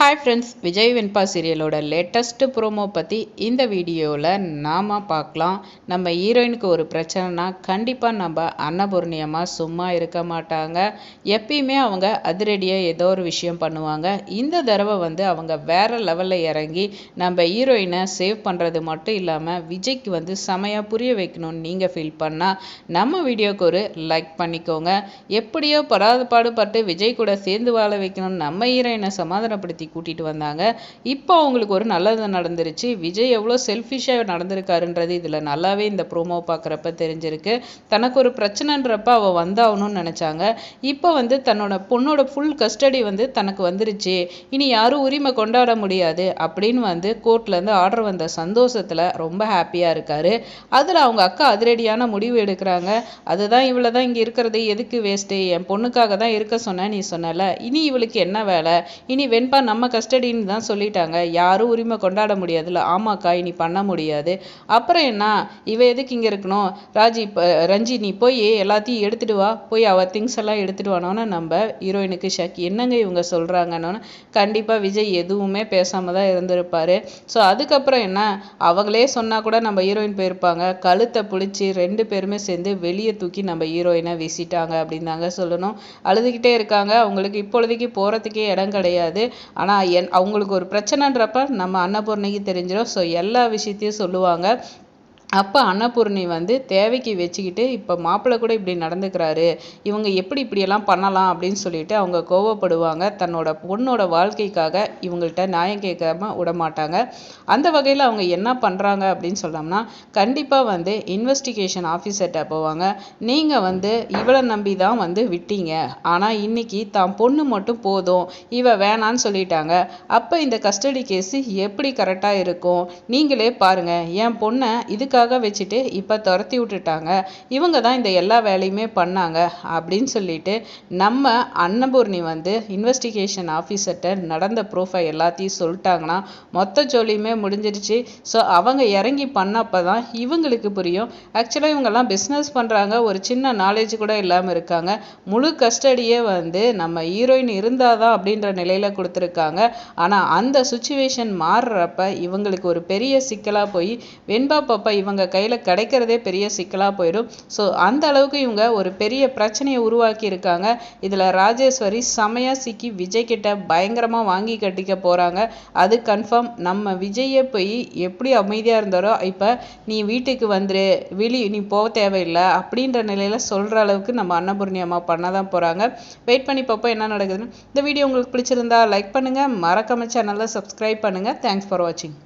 Hi friends Vijay Venba சீரியலோட latest promo பற்றி இந்த வீடியோவில் நாம் பார்க்கலாம். நம்ம ஹீரோயினுக்கு ஒரு பிரச்சனைனா கண்டிப்பாக நம்ம அன்னபூர்ணியமாக சும்மா இருக்க மாட்டாங்க. எப்பயுமே அவங்க அதிரடியாக ஏதோ ஒரு விஷயம் பண்ணுவாங்க. இந்த தடவை வந்து அவங்க வேறு லெவலில் இறங்கி நம்ம ஹீரோயினை சேவ் பண்ணுறது மட்டும் இல்லாமல் விஜய்க்கு வந்து செமையாக புரிய வைக்கணும்னு நீங்கள் ஃபீல் பண்ணால் நம்ம வீடியோவுக்கு ஒரு லைக் பண்ணிக்கோங்க. எப்படியோ படாத பாடுபட்டு விஜய் கூட சேர்ந்து வாழ வைக்கணும்னு நம்ம ஹீரோயினை சமாதானப்படுத்தி கூட்டிகிட்டு வந்தாங்க. இப்போ அவங்களுக்கு ஒரு நல்லது நடந்துருச்சு. விஜய் எவ்வளோ செல்ஃபிஷாக நடந்திருக்காருன்றது இதில் நல்லாவே இந்த ப்ரோமோ பார்க்குறப்ப தெரிஞ்சிருக்கு. தனக்கு ஒரு பிரச்சனைன்றப்ப அவள் வந்தாகணும்னு நினச்சாங்க. இப்போ வந்து தன்னோட பொண்ணோட ஃபுல் கஸ்டடி வந்து தனக்கு வந்துருச்சு. இனி யாரும் உரிமை கொண்டாட முடியாது அப்படின்னு வந்து கோர்ட்லேருந்து ஆர்டர் வந்த சந்தோஷத்தில் ரொம்ப ஹாப்பியாக இருக்கார். அதில் அவங்க அக்கா அதிரடியான முடிவு எடுக்கிறாங்க. அதுதான் இவ்வளோ தான் இங்கே இருக்கிறது. எதுக்கு வேஸ்ட்டு என் பொண்ணுக்காக தான் இருக்க சொன்னேன் நீ சொன்னல. இனி இவளுக்கு என்ன வேலை? இனி வெண்பா நம்ம கஸ்டடின்னு தான் சொல்லிட்டாங்க. யாரும் உரிமை கொண்டாட முடியாதுல்ல. ஆமாக்கா இனி பண்ண முடியாது. அப்புறம் என்ன? இவ எதுக்கு இங்கே இருக்கணும்? ராஜி இப்போ ரஞ்சி நீ போய் எல்லாத்தையும் எடுத்துட்டு வா. போய் அவள் திங்ஸ் எல்லாம் எடுத்துட்டு வானோன்னு நம்ம ஹீரோயினுக்கு ஷக். என்னங்க இவங்க சொல்கிறாங்கன்னு கண்டிப்பாக விஜய் எதுவுமே பேசாமல் தான் இருந்திருப்பாரு. ஸோ அதுக்கப்புறம் என்ன? அவங்களே சொன்னால் கூட நம்ம ஹீரோயின் போயிருப்பாங்க. கழுத்தை பிடிச்சி ரெண்டு பேருமே சேர்ந்து வெளியே தூக்கி நம்ம ஹீரோயினை வீசிட்டாங்க அப்படின்னு தாங்க சொல்லணும். அழுதுகிட்டே இருக்காங்க. அவங்களுக்கு இப்பொழுதைக்கு போகிறதுக்கே இடம் கிடையாது. ஆனால் என் அவங்களுக்கு ஒரு பிரச்சனைன்றப்ப நம்ம அன்னபூர்ணிக்கு தெரிஞ்சிடும் ஸோ எல்லா விஷயத்தையும் சொல்லுவாங்க. அப்போ அன்னபூர்ணி வந்து தேவைக்கு வச்சுக்கிட்டு இப்போ மாப்பிள்ளை கூட இப்படி நடந்துக்கிறாரு. இவங்க எப்படி இப்படியெல்லாம் பண்ணலாம் அப்படின்னு சொல்லிட்டு அவங்க கோவப்படுவாங்க. தன்னோட பொண்ணோட வாழ்க்கைக்காக இவங்கள்ட்ட நியாயம் கேட்காம விட மாட்டாங்க அந்த வகையில் அவங்க என்ன பண்ணுறாங்க அப்படின்னு சொன்னோம்னா கண்டிப்பாக வந்து இன்வெஸ்டிகேஷன் ஆஃபீஸர்கிட்ட போவாங்க. நீங்கள் வந்து இவளை நம்பி தான் வந்து விட்டீங்க. ஆனால் இன்னைக்கு தான் பொண்ணு மட்டும் போதும். இவ வேணான்னு சொல்லிட்டாங்க. அப்போ இந்த கஸ்டடி கேஸு எப்படி கரெக்டாக இருக்கும்? நீங்களே பாருங்கள் என் பொண்ணை இதுக்காக இதுக்காக வச்சுட்டு இப்போ துரத்தி விட்டுட்டாங்க. இவங்க தான் இந்த எல்லா வேலையுமே பண்ணாங்க அப்படின்னு சொல்லிட்டு நம்ம அன்னபூர்ணி வந்து இன்வெஸ்டிகேஷன் ஆஃபீஸர்கிட்ட நடந்த ப்ரூஃபை எல்லாத்தையும் சொல்லிட்டாங்கன்னா மொத்த ஜோலியுமே முடிஞ்சிருச்சு ஸோ அவங்க இறங்கி பண்ணப்போ தான் இவங்களுக்கு புரியும். ஆக்சுவலாக இவங்கெல்லாம் பிஸ்னஸ் பண்ணுறாங்க ஒரு சின்ன நாலேஜ் கூட இல்லாமல் இருக்காங்க. முழு கஸ்டடியே வந்து நம்ம ஹீரோயின் இருந்தால் தான் அப்படின்ற நிலையில் கொடுத்துருக்காங்க. ஆனால் அந்த சுச்சுவேஷன் மாறுறப்ப இவங்களுக்கு ஒரு பெரிய சிக்கலாக போய் வெண்பா பாப்பா இவங்க இவங்க கையில் கிடைக்கிறதே பெரிய சிக்கலாக போயிடும். ஸோ அந்த அளவுக்கு இவங்க ஒரு பெரிய பிரச்சனையை உருவாக்கி இருக்காங்க. இதில் ராஜேஸ்வரி செமையாக சிக்கி விஜய் கிட்ட பயங்கரமாக வாங்கி கட்டிக்க போகிறாங்க அது கன்ஃபார்ம் நம்ம விஜயை போய் எப்படி அமைதியாக இருந்தாரோ இப்போ நீ வீட்டுக்கு வந்துரு விழி நீ போக தேவையில்லை அப்படின்ற நிலையில் சொல்கிற அளவுக்கு நம்ம அன்னபூர்ணி அம்மா பண்ண தான் போகிறாங்க வெயிட் பண்ணி பார்ப்போம் என்ன நடக்குதுன்னு. இந்த வீடியோ உங்களுக்கு பிடிச்சிருந்தா லைக் பண்ணுங்கள் மறக்காம சேனலில் சப்ஸ்கிரைப் பண்ணுங்கள் தேங்க்ஸ் ஃபார் வாட்சிங்